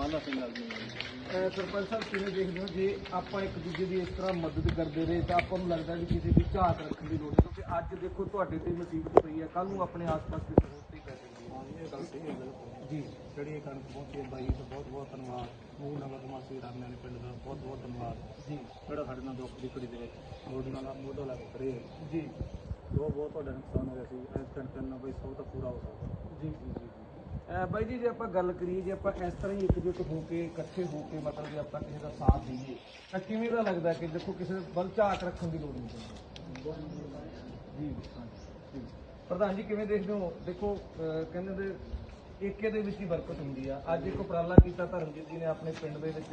ਮਾਲਾ ਸਿੰਘ ਨਾਲ ਜੀ ਸਰਪੰਚ ਸਾਹਿਬ ਕਿਵੇਂ ਦੇਖਦੇ ਹੋ? ਜੇ ਆਪਾਂ ਇੱਕ ਦੂਜੇ ਦੀ ਇਸ ਤਰ੍ਹਾਂ ਮਦਦ ਕਰਦੇ ਰਹੇ ਤਾਂ ਆਪਾਂ ਨੂੰ ਲੱਗਦਾ ਵੀ ਕਿਸੇ ਦੀ ਝਾਕ ਰੱਖਣ ਦੀ ਲੋੜ ਨਹੀਂ ਕਿਉਂਕਿ ਅੱਜ ਦੇਖੋ ਤੁਹਾਡੇ ਤੇ ਮੁਸੀਬਤ ਪਈ ਹੈ। ਕੱਲ ਨੂੰ ਆਪਣੇ ਆਸ-ਪਾਸ ਕਿਸੇ ਹੋਰ ਤੇ ਪੈ ਸਕਦੀ ਹਾਂ। ਜੀ। ਜਿਹੜੀ ਇਹ ਕਣਕ ਪਹੁੰਚੀ ਹੈ ਬਾਈ ਦਾ ਬਹੁਤ ਬਹੁਤ ਧੰਨਵਾਦ। ਮੂਲ ਨਗਰ ਨਿਵਾਸੀ ਰਾਮਿਆਂ ਨੇ ਪਿੰਡ ਦਾ ਬਹੁਤ ਬਹੁਤ ਧੰਨਵਾਦ। ਜੀ। ਜਿਹੜਾ ਸਾਡੇ ਨਾਲ ਦੁੱਖ ਦੀ ਘੜੀ ਦੇ ਵਿੱਚ ਮੋਢੇ ਨਾਲ ਮੋਢਾ ਲੱਗ ਖੜੇ ਹੈ। ਜੀ। ਜੋ ਬਹੁਤ ਤੁਹਾਡਾ ਨੁਕਸਾਨ ਹੋਇਆ ਸੀ। ਇਸ ਕਣਕ ਨਾਲ ਬਈ ਸਭ ਤੋਂ ਪੂਰਾ ਹੋ ਸਕਦਾ। ਜੀ। ਜੀ। ਬਾਈ ਜੀ, ਜੇ ਆਪਾਂ ਗੱਲ ਕਰੀਏ, ਜੇ ਆਪਾਂ ਇਸ ਤਰ੍ਹਾਂ ਹੀ ਇਕਜੁੱਟ ਹੋ ਕੇ, ਇਕੱਠੇ ਹੋ ਕੇ ਮਤਲਬ ਜੇ ਆਪਾਂ ਕਿਸੇ ਦਾ ਸਾਥ ਦਈਏ, ਤਾਂ ਕਿਵੇਂ ਦਾ ਲੱਗਦਾ ਕਿ ਦੇਖੋ ਕਿਸੇ ਵੱਲ ਝਾਕ ਰੱਖਣ ਦੀ ਲੋੜ ਨਹੀਂ ਪੈਂਦੀ? ਜੀ ਜੀ। ਪ੍ਰਧਾਨ ਜੀ, ਕਿਵੇਂ ਦੇਖਦੇ ਹੋ? ਦੇਖੋ ਕਹਿੰਦੇ ਨੇ ਏਕੇ ਦੇ ਵਿੱਚ ਹੀ ਬਰਕਤ ਹੁੰਦੀ ਆ। ਅੱਜ ਇੱਕ ਉਪਰਾਲਾ ਕੀਤਾ ਧਰਮਜੀਤ ਜੀ ਨੇ ਆਪਣੇ ਪਿੰਡ ਦੇ ਵਿੱਚ,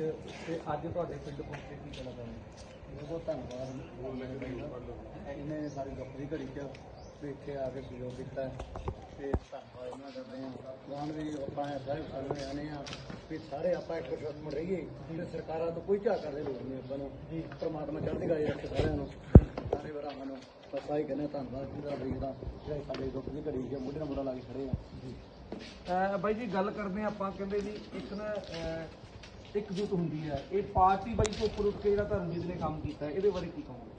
ਤੇ ਅੱਜ ਤੁਹਾਡੇ ਪਿੰਡ ਪਹੁੰਚੇ ਕੀ ਕਹਿਣਾ ਚਾਹੁੰਦੇ ਬਹੁਤ ਧੰਨਵਾਦ ਮੂਲ ਨਗਰ ਬਾਈ ਦਾ ਇਹਨੇ ਸਾਰੀ ਦੁੱਖ ਦੀ ਘੜੀ 'ਚ ਵੇਖੇ ਆ ਕੇ ਸਹਿਯੋਗ ਕੀਤਾ ਤੇ ਧੰਨਵਾਦ ਇਹਨਾਂ ਦਾ ਕਰਦੇ ਹਾਂ ਵੀ ਆਪਾਂ ਸਾਰੇ ਸਾਨੂੰ ਆਨੇ ਆ ਵੀ ਸਾਰੇ ਆਪਾਂ ਇੱਕ ਸੁਖਮਣ ਰਹੀਏ ਤੇ ਸਰਕਾਰਾਂ ਤੋਂ ਕੋਈ ਝਾਕ ਕਰਨ ਦੀ ਲੋੜ ਨਹੀਂ ਆਪਾਂ ਨੂੰ ਜੀ ਪ੍ਰਮਾਤਮਾ ਚੜ੍ਹਦੀ ਕਲਾ ਰੱਖੇ ਸਾਰਿਆਂ ਨੂੰ ਸਾਰੇ ਭਰਾਵਾਂ ਨੂੰ ਬਸ ਆਹੀ ਕਹਿੰਦੇ ਧੰਨਵਾਦ ਪੂਰਾ ਬਾਈ ਦਾ ਜਿਹੜੇ ਸਾਡੇ ਦੁੱਖ ਦੀ ਘੜੀ 'ਚ ਮੋਢੇ ਨਾਲ ਮੋਢਾ ਲਾ ਕੇ ਖੜੇ ਆ ਅਹ ਬਾਈ ਜੀ ਗੱਲ ਕਰਦੇ ਹਾਂ ਆਪਾਂ, ਕਹਿੰਦੇ ਜੀ ਇੱਕ ਨਾ ਇੱਕ ਇਕਜੁੱਟ ਹੁੰਦੀ ਹੈ। ਇਹ ਪਾਰਟੀ ਬਾਈ ਤੋਂ ਉੱਪਰ ਉੱਠ ਕੇ ਜਿਹੜਾ ਧਰਮਜੀਤ ਨੇ ਕੰਮ ਕੀਤਾ, ਇਹਦੇ ਬਾਰੇ ਕੀ ਕਹੋਗੇ?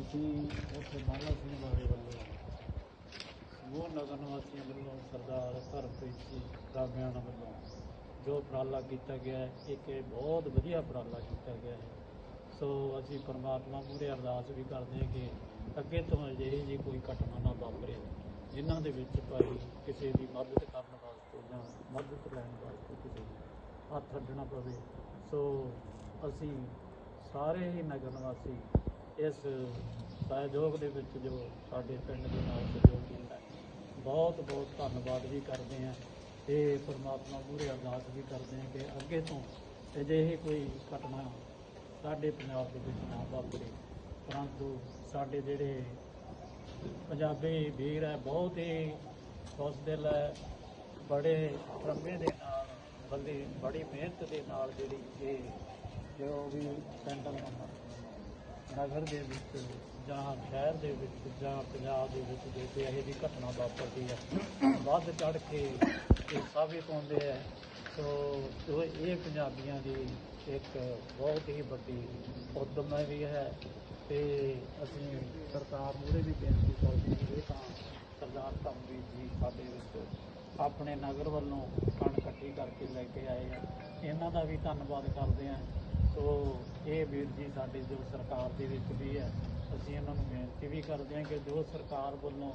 ਅਸੀਂ ਉੱਥੇ ਮਾਲਾ ਸਿੰਘ ਬਾਰੇ ਵੱਲੋਂ ਮੂਲ ਨਗਰ ਨਿਵਾਸੀਆਂ ਵੱਲੋਂ ਸਰਦਾਰ ਧਰਮਪ੍ਰੀਤ ਜੀ ਰਾਮਿਆਣਾ ਵੱਲੋਂ ਜੋ ਉਪਰਾਲਾ ਕੀਤਾ ਗਿਆ ਹੈ, ਇੱਕ ਇਹ ਬਹੁਤ ਵਧੀਆ ਉਪਰਾਲਾ ਕੀਤਾ ਗਿਆ ਹੈ। ਸੋ ਅਸੀਂ ਪਰਮਾਤਮਾ ਮੂਹਰੇ ਅਰਦਾਸ ਵੀ ਕਰਦੇ ਹਾਂ ਕਿ ਅੱਗੇ ਤੋਂ ਅਜਿਹੀ ਜੀ ਕੋਈ ਘਟਨਾ ਨਾ ਵਾਪਰੇ, ਜਿਨ੍ਹਾਂ ਦੇ ਵਿੱਚ ਭਾਈ ਕਿਸੇ ਦੀ ਮਦਦ ਕਰਨ ਵਾਸਤੇ ਜਾਂ ਮਦਦ ਲੈਣ ਵਾਸਤੇ ਕਿਸੇ ਨੂੰ ਹੱਥ ਅੱਡਣਾ ਪਵੇ। ਸੋ ਅਸੀਂ ਸਾਰੇ ਹੀ ਨਗਰ ਨਿਵਾਸੀ ਇਸ ਸਹਿਯੋਗ ਦੇ ਵਿੱਚ ਜੋ ਸਾਡੇ ਪਿੰਡ ਦੇ ਨਾਲ ਸਹਿਯੋਗ ਕੀਤਾ ਬਹੁਤ ਬਹੁਤ ਧੰਨਵਾਦ ਵੀ ਕਰਦੇ ਹਾਂ ਤੇ ਪਰਮਾਤਮਾ ਮੂਹਰੇ ਅਰਦਾਸ ਵੀ ਕਰਦੇ ਹਾਂ ਕਿ ਅੱਗੇ ਤੋਂ ਅਜਿਹੀ ਕੋਈ ਘਟਨਾ ਸਾਡੇ ਪੰਜਾਬ ਦੇ ਵਿੱਚ ਨਾ ਵਾਪਰੇ। ਪਰੰਤੂ ਸਾਡੇ ਜਿਹੜੇ ਪੰਜਾਬੀ ਵੀਰ ਹੈ, ਬਹੁਤ ਹੀ ਹੌਸਦਿਲ ਹੈ, ਬੜੇ ਪ੍ਰੰਭੇ ਦੇ ਨਾਲ, ਬੰਦੇ ਬੜੀ ਮਿਹਨਤ ਦੇ ਨਾਲ ਜਿਹੜੀ ਇਹ ਜੋ ਵੀ ਸੈਂਟਰ ਪਿੰਡ ਨਗਰ ਦੇ ਵਿੱਚ ਜਾਂ ਸ਼ਹਿਰ ਦੇ ਵਿੱਚ ਜਾਂ ਪੰਜਾਬ ਦੇ ਵਿੱਚ ਜੇ ਕੋਈ ਇਹੋ ਜਿਹੀ ਘਟਨਾ ਵਾਪਰਦੀ ਹੈ, ਵੱਧ ਚੜ ਕੇ ਇਹ ਸਾਬਿਤ ਪਾਉਂਦੇ ਹੈ। ਸੋ ਜੋ ਇਹ ਪੰਜਾਬੀਆਂ ਦੀ ਇੱਕ ਬਹੁਤ ਹੀ ਵੱਡੀ ਉਦਮ ਵੀ ਹੈ ਤੇ ਅਸੀਂ ਸਰਕਾਰ ਮੂਹਰੇ ਵੀ ਬੇਨਤੀ ਕਰਦੇ ਹਾਂ ਇਹ ਤਾਂ ਸਰਦਾਰ ਧਰਮਵੀਰ ਜੀ ਸਾਡੇ ਵਿੱਚ ਆਪਣੇ ਨਗਰ ਵੱਲੋਂ ਕਣ ਇਕੱਠੀ ਕਰਕੇ ਲੈ ਕੇ ਆਏ ਆ। ਇਹਨਾਂ ਦਾ ਵੀ ਧੰਨਵਾਦ ਕਰਦੇ ਹਾਂ। ਸੋ ਇਹ ਵੀਰ ਜੀ ਸਾਡੇ ਜੋ ਸਰਕਾਰ ਦੇ ਵਿੱਚ ਵੀ ਹੈ ਅਸੀਂ ਇਹਨਾਂ ਨੂੰ ਬੇਨਤੀ ਵੀ ਕਰਦੇ ਹਾਂ ਕਿ ਜੋ ਸਰਕਾਰ ਵੱਲੋਂ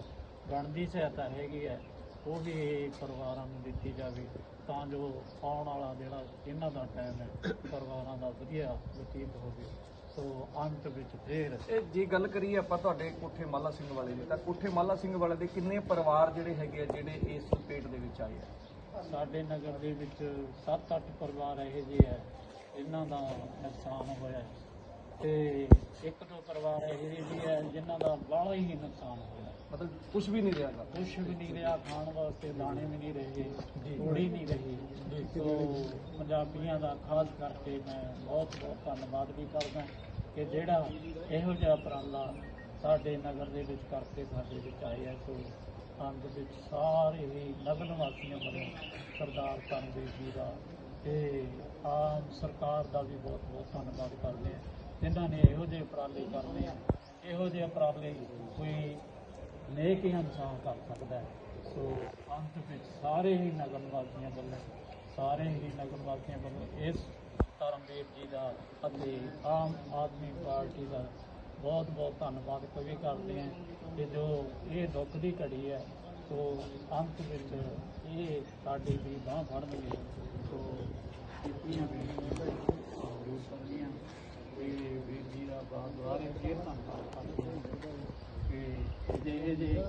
ਬਣਦੀ ਸਹਾਇਤਾ ਹੈਗੀ ਹੈ ਉਹ ਵੀ ਇਹ ਪਰਿਵਾਰਾਂ ਨੂੰ ਦਿੱਤੀ ਜਾਵੇ ਤਾਂ ਜੋ ਆਉਣ ਵਾਲਾ ਜਿਹੜਾ ਇਹਨਾਂ ਦਾ ਟਾਈਮ ਹੈ ਪਰਿਵਾਰਾਂ ਦਾ ਵਧੀਆ ਬਤੀਤ ਹੋਵੇ। ਸੋ ਅੰਤ ਵਿੱਚ ਫੇਰ ਇਹ ਜੇ ਗੱਲ ਕਰੀਏ ਆਪਾਂ ਤੁਹਾਡੇ ਕੋਠੇ ਮਾਲਾ ਸਿੰਘ ਵਾਲੇ ਦੀ ਤਾਂ ਕੋਠੇ ਮਾਲਾ ਸਿੰਘ ਵਾਲੇ ਦੇ ਕਿੰਨੇ ਪਰਿਵਾਰ ਜਿਹੜੇ ਹੈਗੇ ਆ ਜਿਹੜੇ ਇਸ ਪੇਟ ਦੇ ਵਿੱਚ ਆਏ ਆ? ਸਾਡੇ ਨਗਰ ਦੇ ਵਿੱਚ 7-8 ਪਰਿਵਾਰ ਇਹੋ ਜਿਹੇ ਹੈ। ਇਹਨਾਂ ਦਾ ਨੁਕਸਾਨ ਹੋਇਆ। ਤੇ ਇੱਕ ਦੋ ਪਰਿਵਾਰ ਇਹੋ ਜਿਹੇ ਵੀ ਹੈ ਜਿਨ੍ਹਾਂ ਦਾ ਬਾਹਲਾ ਹੀ ਨੁਕਸਾਨ ਹੋਇਆ ਮਤਲਬ ਕੁਝ ਵੀ ਨਹੀਂ ਰਿਹਾਗਾ ਕੁਛ ਵੀ ਨਹੀਂ ਰਿਹਾ ਖਾਣ ਵਾਸਤੇ ਦਾਣੇ ਵੀ ਨਹੀਂ ਰਹੇ ਥੋੜੀ ਨਹੀਂ ਰਹੀ। ਸੋ ਪੰਜਾਬੀਆਂ ਦਾ ਖਾਸ ਕਰਕੇ ਮੈਂ ਬਹੁਤ ਬਹੁਤ ਧੰਨਵਾਦ ਵੀ ਕਰਦਾ ਕਿ ਜਿਹੜਾ ਇਹੋ ਜਿਹਾ ਉਪਰਾਲਾ ਸਾਡੇ ਨਗਰ ਦੇ ਵਿੱਚ ਕਰਕੇ ਸਾਡੇ ਵਿੱਚ ਹੈ। ਸੋ ਅੰਤ ਵਿੱਚ ਸਾਰੇ ਹੀ ਨਗਰ ਨਿਵਾਸੀਆਂ ਵੱਲੋਂ ਸਰਦਾਰ ਧਰਮਵੀਰ ਜੀ ਦਾ ਤੇ ਆਮ ਸਰਕਾਰ ਦਾ ਵੀ ਬਹੁਤ ਬਹੁਤ ਧੰਨਵਾਦ ਕਰਦੇ ਹਾਂ। ਜਿਨ੍ਹਾਂ ਨੇ ਇਹੋ ਜਿਹੇ ਉਪਰਾਲੇ ਕਰਦੇ ਆ। ਇਹੋ ਜਿਹੇ ਉਪਰਾਲੇ ਕੋਈ ਨੇਕ ਹੀ ਇਨਸਾਨ ਕਰ ਸਕਦਾ ਹੈ। ਸੋ ਅੰਤ ਵਿੱਚ ਸਾਰੇ ਹੀ ਨਗਰ ਨਿਵਾਸੀਆਂ ਵੱਲੋਂ, ਸਾਰੇ ਹੀ ਨਗਰ ਨਿਵਾਸੀਆਂ ਵੱਲੋਂ ਇਸ ਧਰਮਵੀਰ ਜੀ ਦਾ ਅਤੇ ਆਮ ਆਦਮੀ ਪਾਰਟੀ ਦਾ ਬਹੁਤ ਬਹੁਤ ਧੰਨਵਾਦ ਕਵੀ ਕਰਦੇ ਹਾਂ ਕਿ ਜੋ ਇਹ ਦੁੱਖ ਦੀ ਘੜੀ ਹੈ ਸੋ ਅੰਤ ਵਿੱਚ ਇਹ ਸਾਡੀ ਵੀ ਬਾਂਹ ਫੜਨਗੇ ਸੋ ਕੀਤੀਆਂ ਵੀ ਕਰਨੀਆਂ ਵੀਰ ਜੀ ਦਾ ਬਹੁਤ ਦੁਆਰੇ ਫੇਰ ਧੰਨਵਾਦ ਕਰਦੇ ਹਾਂ ਕਿ ਜਿਹੇ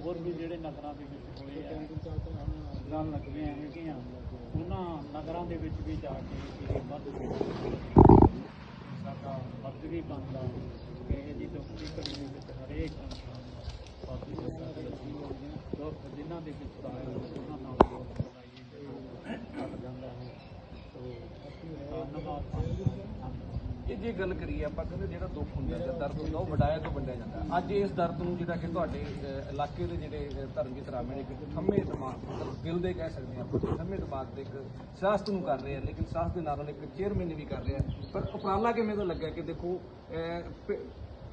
ਹੋਰ ਵੀ ਜਿਹੜੇ ਨਗਰਾਂ ਦੇ ਵਿੱਚ ਹੋਏ ਆ ਗੱਲ ਲੱਗੀਆਂ ਹੈਗੀਆਂ, ਉਹਨਾਂ ਨਗਰਾਂ ਦੇ ਵਿੱਚ ਵੀ ਜਾ ਕੇ ਇਹ ਮਦਦ ਸਾਡਾ ਫਰਜ਼ ਵੀ ਬਣਦਾ ਕਿ ਇਹ ਦੁੱਖ ਦੀ ਘੜੀ ਵਿੱਚ ਹਰੇਕ ਜਿਨ੍ਹਾਂ ਦੇ ਵਿੱਚ ਤਾਂ ਉਹਨਾਂ ਨਾਲ ਇਹ ਜੇ ਗੱਲ ਕਰੀਏ ਆਪਾਂ ਕਹਿੰਦੇ ਜਿਹੜਾ ਦੁੱਖ ਹੁੰਦਾ ਜਾਂ ਦਰਦ ਹੁੰਦਾ ਉਹ ਵਡਾਇਆ ਤੋਂ ਵੰਡਿਆ ਜਾਂਦਾ। ਅੱਜ ਇਸ ਦਰਦ ਨੂੰ ਜਿਹੜਾ ਕਿ ਤੁਹਾਡੇ ਇਲਾਕੇ ਦੇ ਜਿਹੜੇ ਧਰਮ ਦੇ ਰਾਮੇ ਨੇ ਇੱਕ ਥੰਮੇ ਦਿਮਾਗ ਦਿਲ ਦੇ ਕਹਿ ਸਕਦੇ ਹਾਂ ਆਪਾਂ ਥੰਮੇ ਦਿਮਾਗ ਦੇ ਇੱਕ ਸਿਆਸਤ ਨੂੰ ਕਰ ਰਹੇ ਆ ਲੇਕਿਨ ਸਿਆਸਤ ਦੇ ਨਾਲ ਇੱਕ ਚੇਅਰਮੈਨ ਵੀ ਕਰ ਰਿਹਾ ਪਰ ਉਪਰਾਲਾ ਕਿਵੇਂ ਦਾ ਲੱਗਿਆ ਕਿ ਦੇਖੋ ਅਹ,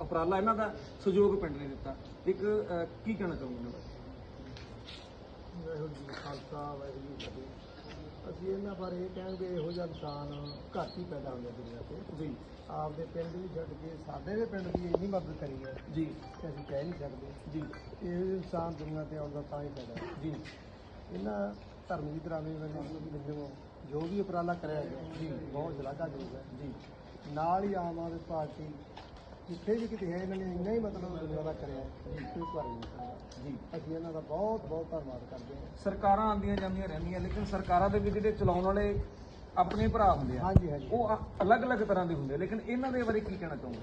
ਉਪਰਾਲਾ ਇਹਨਾਂ ਦਾ ਸਹਿਯੋਗ ਪਿੰਡ ਨੇ ਦਿੱਤਾ। ਇੱਕ ਅਹ, ਕੀ ਕਹਿਣਾ ਚਾਹੁੰਦੇ ਨੇ ਵਾਹਿਗੁਰੂ ਜੀ ਕਾ ਖਾਲਸਾ ਵਾਹਿਗੁਰੂ ਜੀ ਕੀ ਫਤਿਹ। ਅਸੀਂ ਇਹਨਾਂ ਬਾਰੇ ਇਹ ਕਹਿਣਗੇ ਇਹੋ ਜਿਹਾ ਇਨਸਾਨ ਘੱਟ ਹੀ ਪੈਦਾ ਹੁੰਦਾ ਦੁਨੀਆ ਤੇ। ਜੀ। ਆਪਦੇ ਪਿੰਡ ਵੀ ਛੱਡ ਕੇ ਸਾਡੇ ਵੀ ਪਿੰਡ ਦੀ ਇੰਨੀ ਮਦਦ ਕਰੀ ਹੈ ਜੀ। ਕਿ ਅਸੀਂ ਕਹਿ ਨਹੀਂ ਸਕਦੇ। ਜੀ। ਇਹੋ ਜਿਹੇ ਇਨਸਾਨ ਦੁਨੀਆ ਤੇ ਆਉਂਦਾ ਤਾਂ ਹੀ ਪੈਦਾ ਹੈ। ਜੀ। ਇਹਨਾਂ ਧਰਮਜੀਤ ਰਾਮੇ ਵੱਲੋਂ ਮੈਨੂੰ ਜੋ ਵੀ ਉਪਰਾਲਾ ਕਰਿਆ ਗਿਆ ਜੀ। ਬਹੁਤ ਸ਼ਲਾਘਾਯੋਗ ਹੈ। ਜੀ। ਨਾਲ ਹੀ ਆਮ ਆਦਮੀ ਪਾਰਟੀ ਜਿੱਥੇ ਵੀ ਕਿਤੇ ਹੈ ਇਹਨਾਂ ਨੇ ਇੰਨਾ ਹੀ ਮਤਲਬ ਦਾ ਕਰਿਆ ਕੋਈ ਭਾਰੀ ਨਹੀਂ ਜੀ। ਅਸੀਂ ਇਹਨਾਂ ਦਾ ਬਹੁਤ ਬਹੁਤ ਧੰਨਵਾਦ ਕਰਦੇ ਹਾਂ। ਸਰਕਾਰਾਂ ਆਉਂਦੀਆਂ ਜਾਂਦੀਆਂ ਰਹਿੰਦੀਆਂ ਲੇਕਿਨ ਸਰਕਾਰਾਂ ਦੇ ਵੀ ਜਿਹੜੇ ਚਲਾਉਣ ਵਾਲੇ ਆਪਣੇ ਭਰਾ ਹੁੰਦੇ ਆ ਹਾਂਜੀ ਹਾਂਜੀ। ਉਹ ਅ- ਅਲੱਗ-ਅਲੱਗ ਤਰ੍ਹਾਂ ਦੇ ਹੁੰਦੇ ਆ, ਲੇਕਿਨ ਇਹਨਾਂ ਦੇ ਬਾਰੇ ਕੀ ਕਹਿਣਾ ਚਾਹੋਗੇ?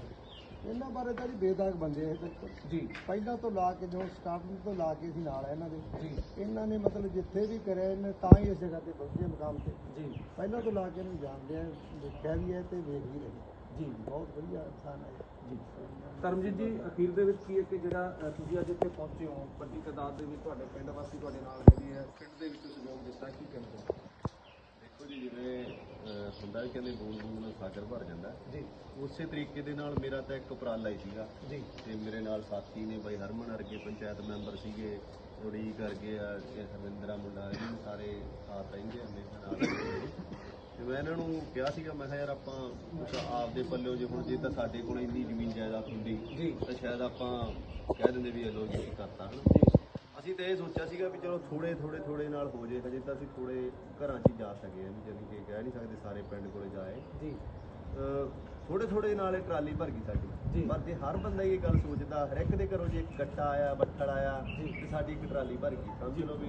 ਇਹਨਾਂ ਬਾਰੇ ਤਾਂ ਜੀ ਬੇਦਾਗ ਬੰਦੇ ਇਹ ਬਿਲਕੁਲ ਜੀ। ਪਹਿਲਾਂ ਤੋਂ ਲਾ ਕੇ ਜੋ ਸਟਾਰਟਿੰਗ ਤੋਂ ਲਾ ਕੇ ਅਸੀਂ ਨਾਲ ਆ ਇਹਨਾਂ ਦੇ। ਜੀ। ਇਹਨਾਂ ਨੇ ਮਤਲਬ ਜਿੱਥੇ ਵੀ ਕਰਿਆ ਇਹਨੇ ਤਾਂ ਹੀ ਇਸ ਜਗ੍ਹਾ ਤੇ ਪਹੁੰਚੇ ਮੁਕਾਮ ਤੇ। ਜੀ। ਪਹਿਲਾਂ ਤੋਂ ਲਾ ਕੇ ਇਹਨੂੰ ਜਾਣਦੇ ਆ ਦੇਖਿਆ ਵੀ ਹੈ ਤੇ ਵੇਖ ਵੀ ਰਹੇ। ਜੀ ਬਹੁਤ ਵਧੀਆ ਇਨਸਾਨ ਹੈ। ਜੀ। ਧਰਮਜੀਤ ਜੀ ਅਖੀਰ ਦੇ ਵਿੱਚ ਕੀ ਹੈ ਕਿ ਜਿਹੜਾ ਤੁਸੀਂ ਅੱਜ ਇੱਥੇ ਪਹੁੰਚੇ ਹੋ ਵੱਡੀ ਤਾਦਾਦ ਦੇ ਵਿੱਚ ਤੁਹਾਡੇ ਪਿੰਡ ਵਾਸੀ ਤੁਹਾਡੇ ਨਾਲ ਹੈਗੇ ਹੈ। ਪਿੰਡ ਦੇ ਵਿੱਚ ਸਹਿਯੋਗ ਦਿੱਤਾ ਕੀ ਕਹਿੰਦੇ ਹੋ? ਦੇਖੋ ਜੀ ਜਿਵੇਂ ਹੁੰਦਾ ਵੀ ਕਹਿੰਦੇ ਬੂੰਦ ਬੂੰਦ ਨਾਲ ਸਾਗਰ ਭਰ ਜਾਂਦਾ ਹੈ। ਜੀ। ਉਸੇ ਤਰੀਕੇ ਦੇ ਨਾਲ ਮੇਰਾ ਤਾਂ ਇੱਕ ਉਪਰਾਲਾ ਹੀ ਸੀਗਾ। ਜੀ। ਤੇ ਮੇਰੇ ਨਾਲ ਸਾਥੀ ਨੇ ਬਾਈ ਹਰਮਨ ਵਰਗੇ ਪੰਚਾਇਤ ਮੈਂਬਰ ਸੀਗੇ ਥੋੜੀ ਕਰਕੇ ਆ ਹਰਵਿੰਦਰਾ ਮੁੰਡਾ ਇਹ ਸਾਰੇ ਸਾਥ ਰਹਿੰਦੇ ਆ ਮੇਰੇ ਨਾਲ। ਤੇ ਮੈਂ ਇਹਨਾਂ ਨੂੰ ਕਿਹਾ ਸੀਗਾ ਮੈਂ ਕਿਹਾ ਯਾਰ ਆਪਾਂ ਕੁਛ ਆਪਦੇ ਪੱਲਿਓ ਜੇ ਹੁਣ ਜੇ ਤਾਂ ਸਾਡੇ ਕੋਲ ਇੰਨੀ ਜ਼ਮੀਨ ਜਾਇਦਾਦ ਹੁੰਦੀ ਜੀ। ਤਾਂ ਸ਼ਾਇਦ ਆਪਾਂ ਕਹਿ ਦਿੰਦੇ ਵੀ ਇਹ ਲੋ ਜੀ ਕਰਤਾ ਹਨ? ਅਸੀਂ ਤਾਂ ਇਹ ਸੋਚਿਆ ਸੀਗਾ ਵੀ ਚਲੋ ਥੋੜੇ ਥੋੜੇ ਥੋੜੇ ਨਾਲ ਹੋ ਜੇ ਹਜੇ ਤਾਂ ਅਸੀਂ ਥੋੜੇ ਘਰਾਂ 'ਚ ਹੀ ਜਾ ਸਕੇ ਵੀ ਜਾਨੀ ਕਿ ਕਹਿ ਨਹੀਂ ਸਕਦੇ ਸਾਰੇ ਪਿੰਡ ਕੋਲੇ ਜਾਏ। ਜੀ। ਥੋੜੇ ਥੋੜੇ ਨਾਲ ਇਹ ਟਰਾਲੀ ਭਰ ਗਈ। ਸਾਡੀ। ਪਰ ਜੇ ਹਰ ਬੰਦਾ ਇਹ ਗੱਲ ਸੋਚਦਾ ਹਰ ਇੱਕ ਦੇ ਘਰੋਂ ਜੇ ਇੱਕ ਗੱਟਾ ਆਇਆ ਬੱਠਲ ਆਇਆ ਤੇ ਸਾਡੀ ਇੱਕ ਟਰਾਲੀ ਭਰ ਗਈ ਸਮਝ ਲਓ ਵੀ